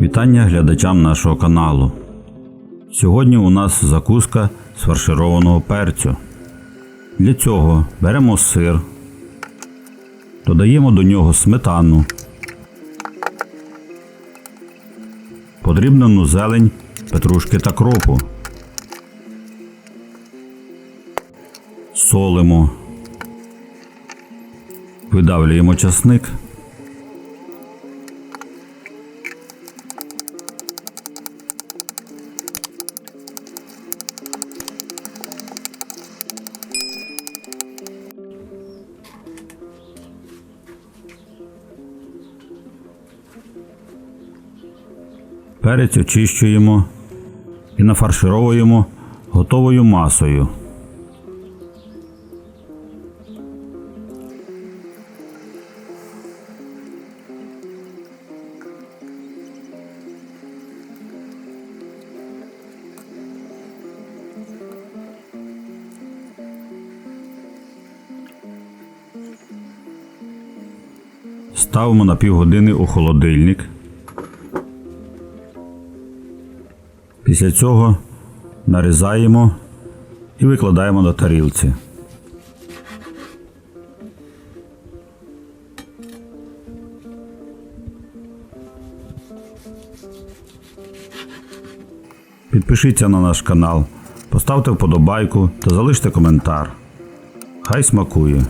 Вітання глядачам нашого каналу. Сьогодні у нас закуска з фаршированого перцю. Для цього беремо сир, додаємо до нього сметану, подрібнену зелень, петрушки та кропу. Солимо, видавлюємо часник. Перець очищуємо і нафаршировуємо готовою масою. Ставимо на півгодини у холодильник. Після цього нарізаємо і викладаємо на тарілці. Підпишіться на наш канал, поставте вподобайку та залиште коментар. Хай смакує!